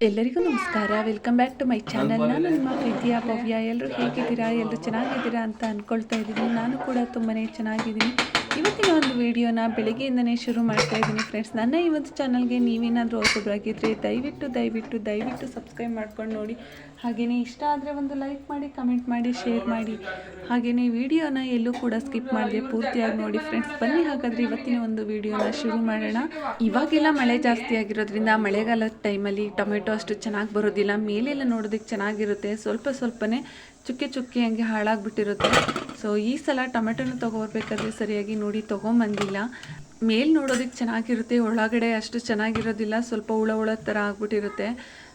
ಎಲ್ಲರಿಗೂ ನಮಸ್ಕಾರ. Welcome back to my channel ನಾನು ನಿಮ್ಮ ಪ್ರೀತಿಯ ಭವ್ಯ. ಎಲ್ಲರೂ ಹೇಗಿದ್ದೀರಾ? ಎಲ್ಲರೂ ಚೆನ್ನಾಗಿದ್ದೀರಾ ಅಂತ ಅಂದ್ಕೊಳ್ತಾ ಇದ್ದೀನಿ. ನಾನು ಕೂಡ ತುಂಬಾ ಚೆನ್ನಾಗಿದ್ದೀನಿ. ಇವತ್ತಿನ ಒಂದು ವಿಡಿಯೋನ ಬೆಳಗ್ಗೆಯಿಂದನೇ ಶುರು ಮಾಡ್ತಾ ಇದ್ದೀನಿ ಫ್ರೆಂಡ್ಸ್ ನನ್ನ ಈ ಒಂದು ಚಾನಲ್ಗೆ ನೀವೇನಾದರೂ ಹೊಸಬ್ರಾಗಿದ್ದರೆ ದಯವಿಟ್ಟು ದಯವಿಟ್ಟು ದಯವಿಟ್ಟು ಸಬ್ಸ್ಕ್ರೈಬ್ ಮಾಡ್ಕೊಂಡು ನೋಡಿ. ಹಾಗೆಯೇ ಇಷ್ಟ ಆದರೆ ಒಂದು ಲೈಕ್ ಮಾಡಿ ಕಮೆಂಟ್ ಮಾಡಿ ಶೇರ್ ಮಾಡಿ. ಹಾಗೆಯೇ ವಿಡಿಯೋನ ಎಲ್ಲೂ ಕೂಡ ಸ್ಕಿಪ್ ಮಾಡದೆ ಪೂರ್ತಿಯಾಗಿ ನೋಡಿ ಫ್ರೆಂಡ್ಸ್ ಬನ್ನಿ ಹಾಗಾದರೆ ಇವತ್ತಿನ ಒಂದು ವಿಡಿಯೋನ ಶುರು ಮಾಡೋಣ. ಇವಾಗೆಲ್ಲ ಮಳೆ ಜಾಸ್ತಿ ಆಗಿರೋದ್ರಿಂದ ಮಳೆಗಾಲದ ಟೈಮಲ್ಲಿ ಟೊಮೆಟೊ ಅಷ್ಟು ಚೆನ್ನಾಗಿ ಬರೋದಿಲ್ಲ. ಮೇಲೆಲ್ಲ ನೋಡೋದಕ್ಕೆ ಚೆನ್ನಾಗಿರುತ್ತೆ. ಸ್ವಲ್ಪ ಸ್ವಲ್ಪನೇ ಚುಕ್ಕೆ ಚುಕ್ಕೆ ಹಂಗೆ ಹಾಳಾಗ್ಬಿಟ್ಟಿರುತ್ತೆ. ಸೊ ಈ ಸಲ ಟೊಮೆಟೊನ ತೊಗೊಬರ್ಬೇಕಾದ್ರೆ ಸರಿಯಾಗಿ ನೋಡಿ ತೊಗೊಂಬಂದಿಲ್ಲ. ಮೇಲ್ ನೋಡೋದಕ್ಕೆ ಚೆನ್ನಾಗಿರುತ್ತೆ ಒಳಗಡೆ ಅಷ್ಟು ಚೆನ್ನಾಗಿರೋದಿಲ್ಲ ಸ್ವಲ್ಪ ಹುಳ ಹುಳ ಥರ ಆಗ್ಬಿಟ್ಟಿರುತ್ತೆ.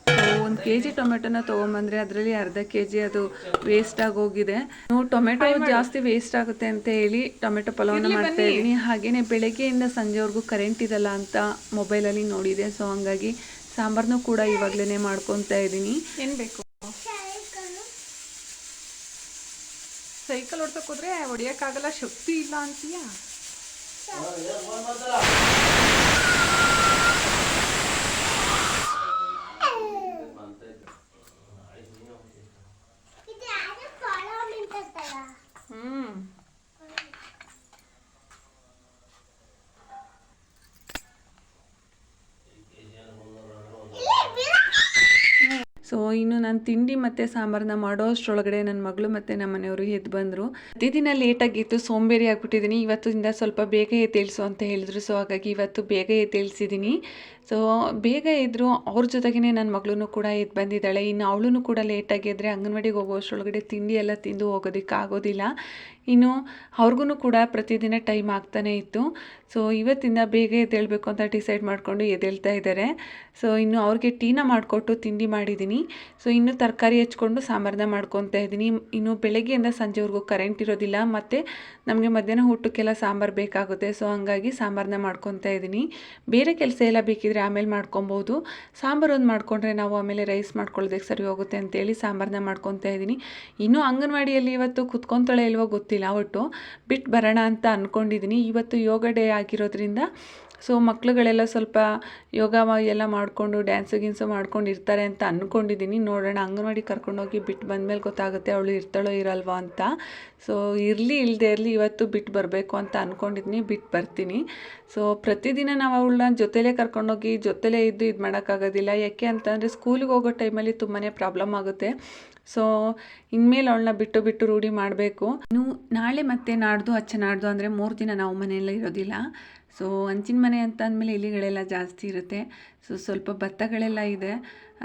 ಸೊ ಒಂದು ಕೆ ಜಿ ಟೊಮೆಟೊನ ತೊಗೊಂಬಂದ್ರೆ ಅದರಲ್ಲಿ ಅರ್ಧ ಕೆ ಜಿ ಅದು ವೇಸ್ಟ್ ಆಗೋಗಿದೆ ನೋ ಟೊಮೆಟೊ ಜಾಸ್ತಿ ವೇಸ್ಟ್ ಆಗುತ್ತೆ ಅಂತ ಹೇಳಿ ಟೊಮೆಟೊ ಪಲಾವ್ನ ಮಾಡ್ತಾ ಇದ್ದೀನಿ. ಹಾಗೇನೆ ಬೆಳಗ್ಗೆಯಿಂದ ಸಂಜೆವರೆಗೂ ಕರೆಂಟ್ ಇದಲ್ಲ ಅಂತ ಮೊಬೈಲಲ್ಲಿ ನೋಡಿದೆ. ಸೊ ಹಂಗಾಗಿ ಸಾಂಬಾರನ್ನೂ ಕೂಡ ಇವಾಗಲೇ ಮಾಡ್ಕೊತಾ ಇದ್ದೀನಿ. ಏನ್ ಬೇಕು? ಸೈಕಲ್ ಓಡ್ಸಕ್ ಹೋದ್ರೆ ಹೊಡಿಯಕ್ಕಾಗಲ್ಲ ಶಕ್ತಿ ಇಲ್ಲ ಅಂತೀಯ? ಸೊ, ಇನ್ನು ನಾನು ತಿಂಡಿ ಮತ್ತು ಸಾಂಬಾರನ್ನ ಮಾಡೋ ಅಷ್ಟರೊಳಗಡೆ ನನ್ನ ಮಗಳು ಮತ್ತು ನಮ್ಮ ಮನೆಯವರು ಎದ್ದು ಬಂದರು. ಪ್ರತಿದಿನ ಲೇಟಾಗಿತ್ತು, ಸೋಂಬೇರಿ ಆಗಿಬಿಟ್ಟಿದ್ದೀನಿ ಇವತ್ತಿಂದ ಸ್ವಲ್ಪ ಬೇಗ ಎದ್ದೇಳಿಸು ಅಂತ ಹೇಳಿದ್ರು. ಸೊ, ಹಾಗಾಗಿ ಇವತ್ತು ಬೇಗ ಎದ್ದೇಳಿಸಿದ್ದೀನಿ ಸೊ ಬೇಗ ಇದ್ದರು ಅವ್ರ ಜೊತೆಗೇ ನನ್ನ ಮಗಳೂ ಕೂಡ ಎದ್ದು ಬಂದಿದ್ದಾಳೆ. ಇನ್ನು ಅವಳೂ ಕೂಡ ಲೇಟಾಗಿ ಎದ್ದರೆ ಅಂಗನವಾಡಿಗೆ ಹೋಗೋ ಅಷ್ಟರೊಳಗಡೆ ತಿಂಡಿ ಎಲ್ಲ ತಿಂದು ಹೋಗೋದಕ್ಕೆ ಆಗೋದಿಲ್ಲ. ಇನ್ನು ಅವ್ರಿಗೂ ಕೂಡ ಪ್ರತಿದಿನ ಟೈಮ್ ಆಗ್ತಾನೇ ಇತ್ತು. ಸೊ ಇವತ್ತಿಂದ ಬೇಗ ಎದ್ದೇಳಬೇಕು ಅಂತ ಡಿಸೈಡ್ ಮಾಡಿಕೊಂಡು ಎದ್ದೇಳ್ತಾ ಇದ್ದಾರೆ ಸೊ ಇನ್ನು ಅವ್ರಿಗೆ ಟೀನ ಮಾಡಿಕೊಟ್ಟು ತಿಂಡಿ ಮಾಡಿದ್ದೀನಿ ಸೊ ಇನ್ನು ತರಕಾರಿ ಹೆಚ್ಕೊಂಡು ಸಾಂಬಾರನ್ನ ಮಾಡ್ಕೊತಾ ಇದ್ದೀನಿ. ಇನ್ನು ಬೆಳಗ್ಗೆಯಿಂದ ಸಂಜೆವರೆಗೂ ಕರೆಂಟ್ ಇರೋದಿಲ್ಲ. ಮತ್ತು ನಮಗೆ ಮಧ್ಯಾಹ್ನ ಊಟಕ್ಕೆಲ್ಲ ಸಾಂಬಾರು ಬೇಕಾಗುತ್ತೆ. ಸೊ ಹಂಗಾಗಿ ಸಾಂಬಾರನ್ನ ಮಾಡ್ಕೊತಾ ಇದ್ದೀನಿ. ಬೇರೆ ಕೆಲಸ ಎಲ್ಲ ಬೇಕಿದ್ರೆ ಆಮೇಲೆ ಮಾಡ್ಕೊಬೋದು. ಸಾಂಬಾರು ಒಂದು ಮಾಡಿಕೊಂಡ್ರೆ ನಾವು ಆಮೇಲೆ ರೈಸ್ ಮಾಡ್ಕೊಳ್ಳೋದಕ್ಕೆ ಸರಿ ಹೋಗುತ್ತೆ ಅಂತೇಳಿ ಸಾಂಬಾರನ್ನ ಮಾಡ್ಕೊತಾ ಇದ್ದೀನಿ. ಇನ್ನೂ ಅಂಗನವಾಡಿಯಲ್ಲಿ ಇವತ್ತು ಕುತ್ಕೊತಾಳೆ ಇಲ್ವೋ ಗೊತ್ತಿಲ್ಲ, ಒಟ್ಟು ಬಿಟ್ಟು ಬರೋಣ ಅಂತ ಅಂದ್ಕೊಂಡಿದ್ದೀನಿ ಇವತ್ತು ಯೋಗ ಡೇ ಆಗಿರೋದ್ರಿಂದ ಸೊ ಮಕ್ಕಳುಗಳೆಲ್ಲ ಸ್ವಲ್ಪ ಯೋಗ ಎಲ್ಲ ಮಾಡಿಕೊಂಡು ಡ್ಯಾನ್ಸು ಗೀನ್ಸು ಮಾಡ್ಕೊಂಡು ಇರ್ತಾರೆ ಅಂತ ಅಂದ್ಕೊಂಡಿದ್ದೀನಿ ನೋಡೋಣ, ಅಂಗನವಾಡಿ ಕರ್ಕೊಂಡೋಗಿ ಬಿಟ್ಟು ಬಂದಮೇಲೆ ಗೊತ್ತಾಗುತ್ತೆ ಅವಳು ಇರ್ತಾಳೋ ಇರಲ್ವೋ ಅಂತ. ಸೊ ಇರಲಿ ಇಲ್ಲದೆ ಇರಲಿ ಇವತ್ತು ಬಿಟ್ಟು ಬರಬೇಕು ಅಂತ ಅಂದ್ಕೊಂಡಿದ್ದೀನಿ ಬಿಟ್ಟು ಬರ್ತೀನಿ. ಸೊ ಪ್ರತಿದಿನ ನಾವು ಅವಳನ್ನ ಜೊತೆಲೇ ಕರ್ಕೊಂಡೋಗಿ, ಜೊತೆಲೇ ಇದ್ದು ಇದು ಮಾಡೋಕ್ಕಾಗೋದಿಲ್ಲ. ಯಾಕೆ ಅಂತಂದರೆ ಸ್ಕೂಲಿಗೆ ಹೋಗೋ ಟೈಮಲ್ಲಿ ತುಂಬಾ ಪ್ರಾಬ್ಲಮ್ ಆಗುತ್ತೆ. ಸೊ ಇನ್ಮೇಲೆ ಅವಳನ್ನ ಬಿಟ್ಟು ಬಿಟ್ಟು ರೂಢಿ ಮಾಡಬೇಕು. ಇನ್ನು ನಾಳೆ ಮತ್ತೆ ನಾಡ್ದು, ಅಚ್ಚ ನಾಡ್ದು ಅಂದರೆ ಮೂರು ದಿನ ನಾವು ಮನೆಯಲ್ಲೇ ಇರೋದಿಲ್ಲ. ಸೊ ಹಂಚಿನ ಮನೆ ಅಂತ ಅಂದಮೇಲೆ ಇಲಿಗಳೆಲ್ಲ ಜಾಸ್ತಿ ಇರುತ್ತೆ. ಸೊ ಸ್ವಲ್ಪ ಭತ್ತಗಳೆಲ್ಲ ಇದೆ.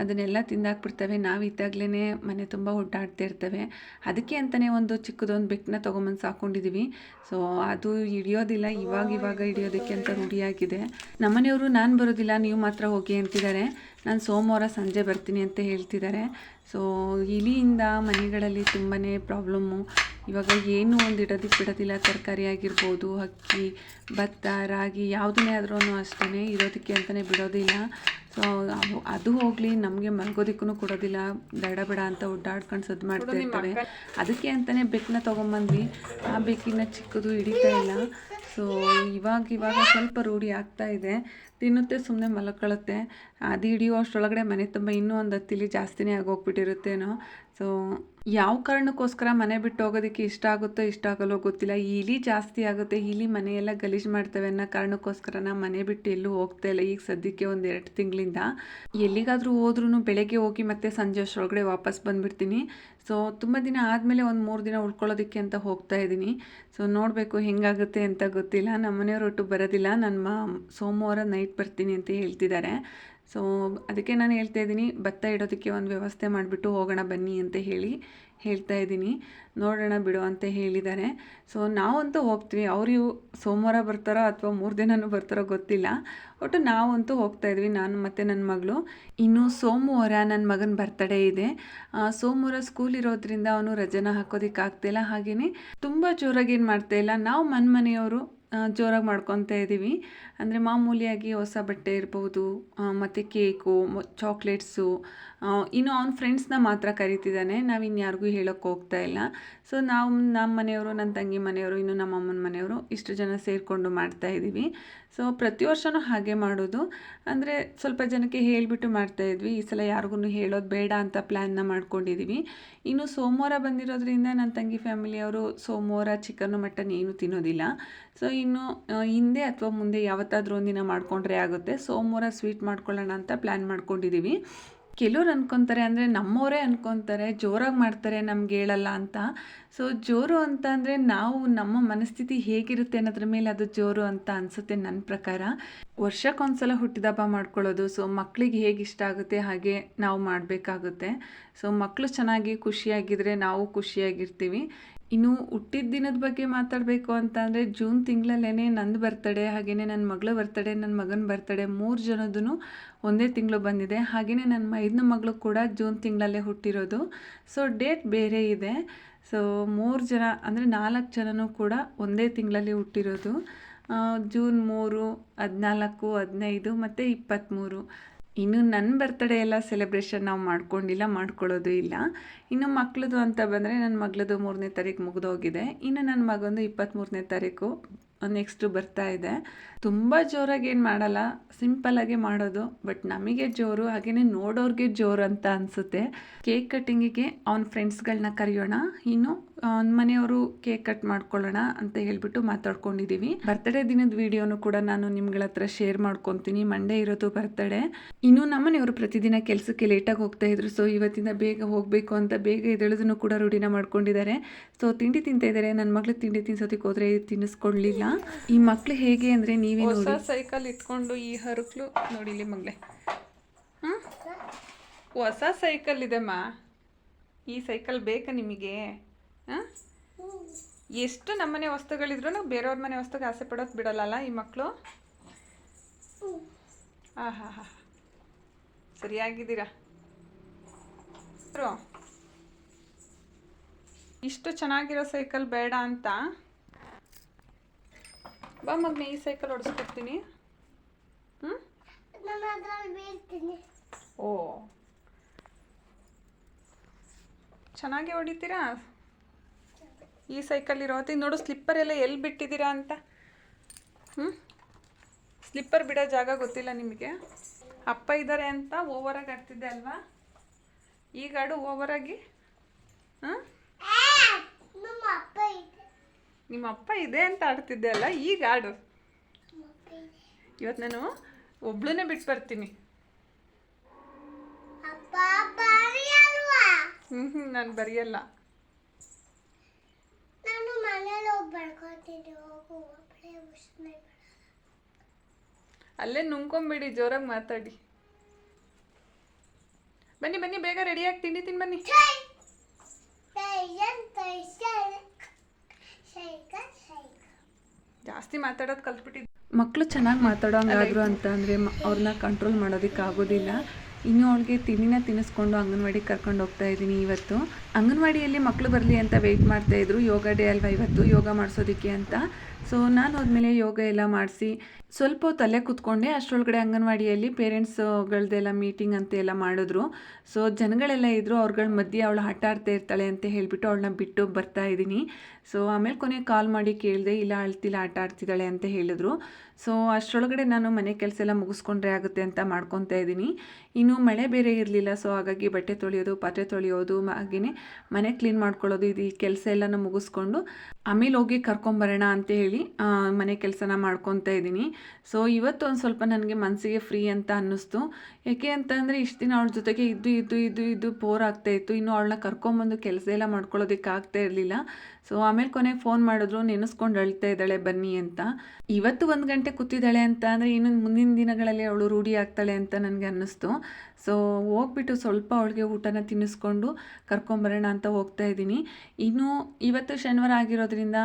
ಅದನ್ನೆಲ್ಲ ತಿಂದಾಕ್ಬಿಡ್ತವೆ. ನಾವು ಇದ್ದಾಗಲೇ ಮನೆ ತುಂಬ ಒಡ್ಡಾಡ್ತಾ ಇರ್ತವೆ. ಅದಕ್ಕೆ ಅಂತಲೇ ಒಂದು ಚಿಕ್ಕದೊಂದು ಬೆಕ್ಕನ್ನ ತೊಗೊಂಬಂದು ಸಾಕೊಂಡಿದ್ದೀವಿ ಸೊ ಅದು ಹಿಡಿಯೋದಿಲ್ಲ. ಇವಾಗ ಇವಾಗ ಹಿಡಿಯೋದಕ್ಕೆ ಅಂತ ರೂಢಿಯಾಗಿದೆ ನಮ್ಮನೆಯವರು, ನಾನು ಬರೋದಿಲ್ಲ, ನೀವು ಮಾತ್ರ ಹೋಗಿ ಅಂತಿದ್ದಾರೆ. ನಾನು ಸೋಮವಾರ ಸಂಜೆ ಬರ್ತೀನಿ ಅಂತ ಹೇಳ್ತಿದ್ದಾರೆ. ಸೊ ಇಲಿಯಿಂದ ಮನೆಗಳಲ್ಲಿ ತುಂಬಾ ಪ್ರಾಬ್ಲಮ್ಮು. ಇವಾಗ ಏನು ಒಂದು ಇಡೋದಕ್ಕೆ ಬಿಡೋದಿಲ್ಲ ತರಕಾರಿ ಆಗಿರ್ಬೋದು ಅಕ್ಕಿ ಭತ್ತ ರಾಗಿ ಯಾವುದನ್ನೇ ಆದ್ರೂ ಅಷ್ಟೇ ಇರೋದಕ್ಕೆ ಅಂತಲೇ ಬಿಡೋದಿಲ್ಲ ಸೊ ಅದು ಹೋಗಲಿ ನಮಗೆ ಮಲ್ಗೋದಕ್ಕೂ ಕೊಡೋದಿಲ್ಲ ಬೇಡ ಬೇಡ ಅಂತ ಒಡ್ಡಾಡ್ಕೊಂಡು ಸದ್ದು ಮಾಡ್ತಾ ಇರ್ತವೆ. ಅದಕ್ಕೆ ಅಂತಲೇ ಬೆಕ್ಕನ್ನ ತೊಗೊಂಬಂದ್ವಿ. ಆ ಬೆಕ್ಕಿನ ಚಿಕ್ಕದು ಹಿಡಿತಾ ಇಲ್ಲ. ಸೊ ಇವಾಗ ಇವಾಗ ಸ್ವಲ್ಪ ರೂಢಿ ಆಗ್ತಾ ಇದೆ. ತಿನ್ನುತ್ತೆ ಸುಮ್ಮನೆ ಮಲ್ಕೊಳ್ಳುತ್ತೆ ಅದು ಹಿಡಿಯೋ ಅಷ್ಟರೊಳಗಡೆ ಮನೆ ತುಂಬ ಇನ್ನೂ ಒಂದು ಹತ್ತಿಲಿ ಜಾಸ್ತಿನೇ ಆಗೋಗ್ಬಿಟ್ಟಿರುತ್ತೇನೋ. ಸೊ ಯಾವ ಕಾರಣಕ್ಕೋಸ್ಕರ ಮನೆ ಬಿಟ್ಟು ಹೋಗೋದಕ್ಕೆ ಇಷ್ಟ ಆಗುತ್ತೋ ಇಷ್ಟ ಆಗಲ್ಲೋ ಗೊತ್ತಿಲ್ಲ. ಇಲಿ ಜಾಸ್ತಿ ಆಗುತ್ತೆ. ಇಲಿ ಮನೆಯೆಲ್ಲ ಗಲೀಜು ಮಾಡ್ತವೆ ಅನ್ನೋ ಕಾರಣಕ್ಕೋಸ್ಕರ ನಾ ಮನೆ ಬಿಟ್ಟು ಎಲ್ಲೂ ಹೋಗ್ತಾ ಇಲ್ಲ. ಈಗ ಸದ್ಯಕ್ಕೆ ಒಂದು ಎರಡು ತಿಂಗಳಿಂದ. ಎಲ್ಲಿಗಾದರೂ ಹೋದ್ರೂ ಬೆಳಗ್ಗೆ ಹೋಗಿ ಮತ್ತೆ ಸಂಜೆ ಅಷ್ಟರೊಳಗಡೆ ವಾಪಸ್ ಬಂದುಬಿಡ್ತೀನಿ. ಸೊ ತುಂಬ ದಿನ ಆದಮೇಲೆ ಒಂದು ಮೂರು ದಿನ ಉಳ್ಕೊಳ್ಳೋದಕ್ಕೆ ಅಂತ ಹೋಗ್ತಾ ಇದ್ದೀನಿ. ಸೊ ನೋಡಬೇಕು ಹೆಂಗಾಗುತ್ತೆ ಅಂತ ಗೊತ್ತಿಲ್ಲ. ನಮ್ಮ ಮನೆಯವ್ರು ಒಟ್ಟು ಬರೋದಿಲ್ಲ. ನನ್ನ ಮಾ ಸೋಮವಾರ ನೈಟ್ ಬರ್ತೀನಿ ಅಂತ ಹೇಳ್ತಿದ್ದಾರೆ. ಸೊ ಅದಕ್ಕೆ ನಾನು ಹೇಳ್ತಾ ಇದ್ದೀನಿ, ಭತ್ತ ಇಡೋದಕ್ಕೆ ಒಂದು ವ್ಯವಸ್ಥೆ ಮಾಡಿಬಿಟ್ಟು ಹೋಗೋಣ ಬನ್ನಿ ಅಂತ ಹೇಳಿ ಹೇಳ್ತಾ ಇದ್ದೀನಿ. ನೋಡೋಣ ಬಿಡು ಅಂತ ಹೇಳಿದ್ದಾರೆ. ಸೊ ನಾವಂತೂ ಹೋಗ್ತೀವಿ. ಅವರು ಇವು ಸೋಮವಾರ ಬರ್ತಾರೋ ಅಥವಾ ಮೂರು ದಿನವೂ ಬರ್ತಾರೋ ಗೊತ್ತಿಲ್ಲ. ಒಟ್ಟು ನಾವಂತೂ ಹೋಗ್ತಾ ಇದ್ವಿ, ನಾನು ಮತ್ತು ನನ್ನ ಮಗಳು. ಇನ್ನು ಸೋಮವಾರ ನನ್ನ ಮಗನ ಬರ್ತಡೇ ಇದೆ. ಸೋಮವಾರ ಸ್ಕೂಲ್ ಇರೋದ್ರಿಂದ ಅವನು ರಜನ ಹಾಕೋದಕ್ಕೆ ಆಗ್ತಾಯಿಲ್ಲ ಹಾಗೆಯೇ ತುಂಬ ಜೋರಾಗಿ ಏನು ಮಾಡ್ತಾ ಇಲ್ಲ. ನಾವು ಮನೆ ಮನೆಯವರು ಜೋರಾಗಿ ಮಾಡ್ಕೊತಾ ಇದ್ದೀವಿ ಅಂದರೆ ಮಾಮೂಲಿಯಾಗಿ ಹೊಸ ಬಟ್ಟೆ ಇರ್ಬೋದು ಮತ್ತು ಕೇಕು ಚಾಕ್ಲೇಟ್ಸು ಇನ್ನು ಅವ್ನ ಫ್ರೆಂಡ್ಸ್ನ ಮಾತ್ರ ಕರಿತಿದ್ದಾನೆ ನಾವು ಇನ್ಯಾರಿಗೂ ಹೇಳೋಕ್ಕೆ ಹೋಗ್ತಾ ಇಲ್ಲ. ಸೊ ನಾವು ನಮ್ಮ ಮನೆಯವರು ನನ್ನ ತಂಗಿ ಮನೆಯವರು, ಇನ್ನು ನಮ್ಮ ಅಮ್ಮನ ಮನೆಯವರು ಇಷ್ಟು ಜನ ಸೇರಿಕೊಂಡು ಮಾಡ್ತಾ ಇದ್ದೀವಿ ಸೊ ಪ್ರತಿ ವರ್ಷವೂ ಹಾಗೆ ಮಾಡೋದು. ಅಂದರೆ ಸ್ವಲ್ಪ ಜನಕ್ಕೆ ಹೇಳಿಬಿಟ್ಟು ಮಾಡ್ತಾಯಿದ್ವಿ ಈ ಸಲ ಯಾರಿಗೂ ಹೇಳೋದು ಬೇಡ ಅಂತ ಪ್ಲ್ಯಾನ್ನ ಮಾಡ್ಕೊಂಡಿದ್ದೀವಿ ಇನ್ನು ಸೋಮವಾರ ಬಂದಿರೋದ್ರಿಂದ ನನ್ನ ತಂಗಿ ಫ್ಯಾಮಿಲಿಯವರು ಸೋಮವಾರ ಚಿಕನ್ನು, ಮಟನ್ ಏನು ತಿನ್ನೋದಿಲ್ಲ. ಸೊ ಇನ್ನು ಹಿಂದೆ ಅಥವಾ ಮುಂದೆ ಯಾವತ್ತಾದರೂ ಒಂದಿನ ಮಾಡಿಕೊಂಡ್ರೆ ಆಗುತ್ತೆ. ಸೋಮವಾರ ಸ್ವೀಟ್ ಮಾಡ್ಕೊಳ್ಳೋಣ ಅಂತ ಪ್ಲ್ಯಾನ್ ಮಾಡ್ಕೊಂಡಿದ್ದೀವಿ ಕೆಲವ್ರು ಅನ್ಕೊತಾರೆ ಅಂದರೆ ನಮ್ಮವರೇ ಅನ್ಕೊತಾರೆ, ಜೋರಾಗಿ ಮಾಡ್ತಾರೆ ನಮ್ಗೆ ಹೇಳಲ್ಲ ಅಂತ. ಸೊ ಜೋರು ಅಂತ ಅಂದರೆ ನಾವು ನಮ್ಮ ಮನಸ್ಥಿತಿ ಹೇಗಿರುತ್ತೆ ಅನ್ನೋದ್ರ ಮೇಲೆ ಅದು ಜೋರು ಅಂತ ಅನಿಸುತ್ತೆ ನನ್ನ ಪ್ರಕಾರ. ವರ್ಷಕ್ಕೊಂದ್ಸಲ ಹುಟ್ಟಿದಬ್ಬ ಮಾಡ್ಕೊಳ್ಳೋದು ಸೊ ಮಕ್ಕಳಿಗೆ ಹೇಗೆ ಇಷ್ಟ ಆಗುತ್ತೆ ಹಾಗೆ ನಾವು ಮಾಡಬೇಕಾಗುತ್ತೆ. ಸೊ ಮಕ್ಕಳು ಚೆನ್ನಾಗಿ ಖುಷಿಯಾಗಿದ್ದರೆ ನಾವು ಖುಷಿಯಾಗಿರ್ತೀವಿ. ಇನ್ನು ಹುಟ್ಟಿದ ದಿನದ ಬಗ್ಗೆ ಮಾತಾಡಬೇಕು ಅಂತ ಅಂದರೆ ಜೂನ್ ತಿಂಗಳಲ್ಲೇ ನಂದು ಬರ್ತಡೆ ಹಾಗೆಯೇ ನನ್ನ ಮಗಳ ಬರ್ತಡೆ ನನ್ನ ಮಗನ ಬರ್ತಡೆ ಮೂರು ಜನದೂ ಒಂದೇ ತಿಂಗಳು ಬಂದಿದೆ. ಹಾಗೆಯೇ ನನ್ನ ಮೈದನ ಮಗಳು ಕೂಡ ಜೂನ್ ತಿಂಗಳಲ್ಲೇ ಹುಟ್ಟಿರೋದು. ಸೊ ಡೇಟ್ ಬೇರೆ ಇದೆ. ಸೊ ಮೂರು ಜನ, ಅಂದರೆ ನಾಲ್ಕು ಜನನೂ ಕೂಡ ಒಂದೇ ತಿಂಗಳಲ್ಲಿ ಹುಟ್ಟಿರೋದು. ಜೂನ್ ಮೂರು, ಹದಿನಾಲ್ಕು, ಹದಿನೈದು ಮತ್ತು ಇಪ್ಪತ್ತ್ಮೂರು ಇನ್ನು ನನ್ನ ಬರ್ತಡೇ ಎಲ್ಲ ಸೆಲೆಬ್ರೇಷನ್ ನಾವು ಮಾಡ್ಕೊಂಡಿಲ್ಲ, ಮಾಡ್ಕೊಳ್ಳೋದು ಇಲ್ಲ. ಇನ್ನು ಮಕ್ಳದು ಅಂತ ಬಂದರೆ ನನ್ನ ಮಗಳದು ಮೂರನೇ ತಾರೀಕು ಮುಗಿದೋಗಿದೆ. ಇನ್ನು ನನ್ನ ಮಗಂದು ಇಪ್ಪತ್ತ್ಮೂರನೇ ತಾರೀಕು ನೆಕ್ಸ್ಟು ಬರ್ತಾ ಇದೆ. ತುಂಬ ಜೋರಾಗಿ ಏನು ಮಾಡಲ್ಲ ಸಿಂಪಲ್ಲಾಗೆ ಮಾಡೋದು ಬಟ್ ನಮಗೆ ಜೋರು ಹಾಗೆಯೇ ನೋಡೋರಿಗೆ ಜೋರು ಅಂತ ಅನಿಸುತ್ತೆ. ಕೇಕ್ ಕಟ್ಟಿಂಗಿಗೆ ಅವ್ನ ಫ್ರೆಂಡ್ಸ್ಗಳನ್ನ ಕರೆಯೋಣ. ಇನ್ನು ಮನೆಯವರು ಕೇಕ್ ಕಟ್ ಮಾಡ್ಕೊಳ್ಳೋಣ ಅಂತ ಹೇಳ್ಬಿಟ್ಟು ಮಾತಾಡ್ಕೊಂಡಿದ್ದೀವಿ ಬರ್ತಡೇ ದಿನದ ವಿಡಿಯೋನು ಕೂಡ ನಾನು ನಿಮ್ಗಳ ಹತ್ರ ಶೇರ್ ಮಾಡ್ಕೊತೀನಿ. ಮಂಡೇ ಇರೋದು ಬರ್ತಡೇ ಇನ್ನು ನಮ್ಮನೆಯವರು ಪ್ರತಿದಿನ ಕೆಲಸಕ್ಕೆ ಲೇಟಾಗಿ ಹೋಗ್ತಾ ಇದ್ರು ಸೊ ಇವತ್ತಿಂದ ಬೇಗ ಹೋಗಬೇಕು ಅಂತ ಬೇಗ ಎದ್ದೇಳೋದನ್ನು ಕೂಡ ರೂಢಿನ ಮಾಡ್ಕೊಂಡಿದ್ದಾರೆ. ಸೊ ತಿಂಡಿ ತಿಂತಾ ಇದ್ದಾರೆ. ನನ್ನ ಮಗಳು ತಿಂಡಿ ತಿನ್ಸೋದಕ್ಕೆ ಹೋದ್ರೆ ತಿನ್ನಿಸ್ಕೊಡ್ಲಿಲ್ಲ ಈ ಮಕ್ಳು ಹೇಗೆ ಅಂದರೆ ನೀವೇ ಹೊಸ ನೋಡಿ. ಸೈಕಲ್ ಇಟ್ಕೊಂಡು ಈ ಹರಕ್ಲು ನೋಡಿ ಇಲ್ಲಿ ಮಗಳೇ. ಹಾಂ ಹೊಸ ಸೈಕಲ್ ಇದೆಮ್ಮ ಈ ಸೈಕಲ್ ಬೇಕಾ ನಿಮಗೆ? ಎಷ್ಟು ನಮ್ಮನೆ ವಸ್ತುಗಳಿದ್ರು ಬೇರೆಯವ್ರ ಮನೆ ವಸ್ತುಗೆ ಆಸೆ ಪಡೋದು ಬಿಡಲ್ಲ ಈ ಮಕ್ಕಳು ಹಾಂ ಸರಿಯಾಗಿದ್ದೀರಾ? ಇಷ್ಟು ಚೆನ್ನಾಗಿರೋ ಸೈಕಲ್ ಬೇಡ ಅಂತ. ಬಾ ಮಗ್ನೆ, ಈ ಸೈಕಲ್ ಓಡಿಸ್ಕೊಡ್ತೀನಿ. ಹ್ಞೂ ಓ. ಚೆನ್ನಾಗಿ ಹೊಡಿತೀರಾ? ಈ ಸೈಕಲ್ ಹೊತ್ತಿಗೆ ನೋಡು ಸ್ಲಿಪ್ಪರ್ ಎಲ್ಲ ಎಲ್ಲಿ ಬಿಟ್ಟಿದ್ದೀರಾ ಅಂತ? ಹ್ಞೂ ಸ್ಲಿಪ್ಪರ್ ಬಿಡೋ ಜಾಗ ಗೊತ್ತಿಲ್ಲ ನಿಮಗೆ? ಅಪ್ಪ ಇದ್ದಾರೆ ಅಂತ ಓವರಾಗಿ ಆಡ್ತಿದ್ದೆ ಅಲ್ವಾ? ಈಗ ಆಡು ಓವರಾಗಿ ಹಾಂ ನಮ್ಮ ಅಪ್ಪ ಇದೆ ನಿಮ್ಮ ಅಪ್ಪ ಇದೆ ಅಂತ ಆಡ್ತಿದ್ದೆ ಅಲ್ಲ ಈಗ ಆಡು ಇವತ್ತು ನಾನು ಒಬ್ಳನ್ನೇ ಬಿಟ್ಟು ಬರ್ತೀನಿ. ಹ್ಞೂ ಹ್ಞೂ ನಾನು ಬರೆಯಲ್ಲ ನಾನು ಹೋಗಿ ಒಬ್ಬಳೇ ಅಲ್ಲೇ ನುಂಗ್ಕೊಂಬಿಡಿ ಜೋರಾಗಿ ಮಾತಾಡಿ. ಬನ್ನಿ ಬನ್ನಿ ಬೇಗ ರೆಡಿಯಾಗಿ ತಿಂಡಿ ತಿನ್ ಬನ್ನಿ. ಜಾಸ್ತಿ ಮಾತಾಡೋದು ಕಲ್ತ್ಬಿಟ್ಟಿದ್ದೆ ಮಕ್ಕಳು ಚೆನ್ನಾಗಿ ಮಾತಾಡೋಂಗಾದ್ರು ಅಂತ ಅಂದರೆ ಅವ್ರನ್ನ ಕಂಟ್ರೋಲ್ ಮಾಡೋದಕ್ಕೆ ಆಗೋದಿಲ್ಲ ಇನ್ನು ಅವಳಿಗೆ ತಿಂಡಿನ ತಿನ್ನಿಸ್ಕೊಂಡು ಅಂಗನವಾಡಿಗೆ ಕರ್ಕೊಂಡು ಹೋಗ್ತಾ ಇದ್ದೀನಿ ಇವತ್ತು. ಅಂಗನವಾಡಿಯಲ್ಲಿ ಮಕ್ಕಳು ಬರಲಿ ಅಂತ ವೆಯ್ಟ್ ಮಾಡ್ತಾ ಇದ್ರು. ಯೋಗ ಡೇ ಅಲ್ವಾ ಇವತ್ತು? ಯೋಗ ಮಾಡಿಸೋದಕ್ಕೆ ಅಂತ. ಸೊ ನಾನು ಹೋದ್ಮೇಲೆ ಯೋಗ ಎಲ್ಲ ಮಾಡಿಸಿ ಸ್ವಲ್ಪ ತಲೆ ಕೂತ್ಕೊಂಡೆ. ಅಷ್ಟರೊಳಗಡೆ ಅಂಗನವಾಡಿಯಲ್ಲಿ ಪೇರೆಂಟ್ಸ್ಗಳದ್ದೆಲ್ಲ ಮೀಟಿಂಗ್ ಅಂತ ಎಲ್ಲ ಮಾಡಿದ್ರು. ಸೊ ಜನಗಳೆಲ್ಲ ಇದ್ದರು ಅವ್ರಗಳ ಮಧ್ಯೆ ಅವಳು ಆಟ ಇರ್ತಾಳೆ ಅಂತ ಹೇಳಿಬಿಟ್ಟು ಅವಳನ್ನ ಬಿಟ್ಟು ಬರ್ತಾ ಇದ್ದೀನಿ. ಸೊ ಆಮೇಲೆ ಕೊನೆಗೆ ಕಾಲ್ ಮಾಡಿ ಕೇಳಿದೆ, ಇಲ್ಲ, ಅಳ್ತಿಲ್ಲ, ಆಟ ಆಡ್ತಿದ್ದಾಳೆ ಅಂತ ಹೇಳಿದ್ರು. ಸೊ ಅಷ್ಟರೊಳಗಡೆ ನಾನು ಮನೆ ಕೆಲಸ ಎಲ್ಲ ಮುಗಿಸ್ಕೊಂಡ್ರೆ ಆಗುತ್ತೆ ಅಂತ ಮಾಡ್ಕೊತಾ ಇದ್ದೀನಿ. ಇನ್ನು ಮಳೆ ಬೇರೆ ಇರಲಿಲ್ಲ ಸೊ ಹಾಗಾಗಿ ಬಟ್ಟೆ ತೊಳೆಯೋದು, ಪಾತ್ರೆ ತೊಳೆಯೋದು ಹಾಗೆಯೇ ಮನೆ ಕ್ಲೀನ್ ಮಾಡ್ಕೊಳ್ಳೋದು, ಇದು ಈ ಕೆಲಸ ಎಲ್ಲನೂ ಮುಗಿಸ್ಕೊಂಡು ಆಮೇಲೆ ಹೋಗಿ ಕರ್ಕೊಂಬರೋಣ ಅಂತ ಹೇಳಿ ಮನೆ ಕೆಲಸನ ಮಾಡ್ಕೊತಾ ಇದ್ದೀನಿ. ಸೊ ಇವತ್ತು ಒಂದು ಸ್ವಲ್ಪ ನನಗೆ ಮನಸ್ಸಿಗೆ ಫ್ರೀ ಅಂತ ಅನ್ನಿಸ್ತು. ಯಾಕೆ ಅಂತಂದರೆ ಇಷ್ಟು ದಿನ ಅವಳ ಜೊತೆಗೆ ಇದ್ದು ಇದ್ದು ಇದ್ದು ಇದ್ದು ಬೋರ್ ಆಗ್ತಾ ಇತ್ತು. ಇನ್ನು ಅವಳನ್ನ ಕರ್ಕೊಂಬಂದು ಕೆಲಸ ಎಲ್ಲ ಮಾಡ್ಕೊಳ್ಳೋದಕ್ಕೆ ಆಗ್ತಾ ಇರಲಿಲ್ಲ. ಸೊ ಆಮೇಲೆ ಕೊನೆಗೆ ಫೋನ್ ಮಾಡಿದ್ರು, ನೆನೆಸ್ಕೊಂಡು ಅಳ್ತಾ ಇದ್ದಾಳೆ, ಬನ್ನಿ ಅಂತ. ಇವತ್ತು ಒಂದು ಗಂಟೆ ಕೂತಿದ್ದಾಳೆ ಅಂತ ಅಂದರೆ ಇನ್ನೊಂದು ಮುಂದಿನ ದಿನಗಳಲ್ಲಿ ಅವಳು ರೂಢಿ ಆಗ್ತಾಳೆ ಅಂತ ನನಗೆ ಅನ್ನಿಸ್ತು. ಸೊ ಹೋಗ್ಬಿಟ್ಟು ಸ್ವಲ್ಪ ಅವಳಿಗೆ ಊಟನ ತಿನ್ನಿಸ್ಕೊಂಡು ಕರ್ಕೊಂಬರೋಣ ಅಂತ ಹೋಗ್ತಾ ಇದ್ದೀನಿ. ಇನ್ನೂ ಇವತ್ತು ಶನಿವಾರ ಆಗಿರೋದ್ರಿಂದ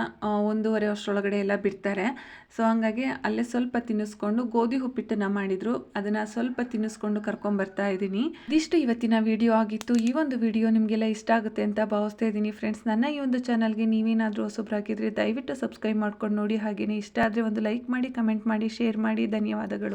ಒಂದೂವರೆ ವರ್ಷದೊಳಗಡೆ ಎಲ್ಲ ಬಿಡ್ತಾರೆ. ಸೊ ಹಂಗಾಗಿ ಅಲ್ಲೇ ಸ್ವಲ್ಪ ತಿನ್ನಿಸ್ಕೊಂಡು ಗೋಧಿ ಉಪ್ಪಿಟ್ಟನ್ನ ಮಾಡಿದರು. ಅದನ್ನು ಸ್ವಲ್ಪ ತಿನ್ನಿಸ್ಕೊಂಡು ಕರ್ಕೊಂಬರ್ತಾ ಇದ್ದೀನಿ. ಇದಿಷ್ಟು ಇವತ್ತಿನ ವಿಡಿಯೋ ಆಗಿತ್ತು. ಈ ಒಂದು ವಿಡಿಯೋ ನಿಮಗೆಲ್ಲ ಇಷ್ಟ ಆಗುತ್ತೆ ಅಂತ ಭಾವಿಸ್ತಾ ಇದ್ದೀನಿ. ಫ್ರೆಂಡ್ಸ್ ನನ್ನ ಈ ಒಂದು ಚಾನಲ್ಗೆ ನೀವೇನಾದರೂ ಹೊಸಬ್ರಾಗಿದ್ದರೆ ದಯವಿಟ್ಟು ಸಬ್ಸ್ಕ್ರೈಬ್ ಮಾಡ್ಕೊಂಡು ನೋಡಿ. ಹಾಗೆಯೇ ಇಷ್ಟ ಆದರೆ ಒಂದು ಲೈಕ್ ಮಾಡಿ ಕಮೆಂಟ್ ಮಾಡಿ ಶೇರ್ ಮಾಡಿ. ಧನ್ಯವಾದಗಳು.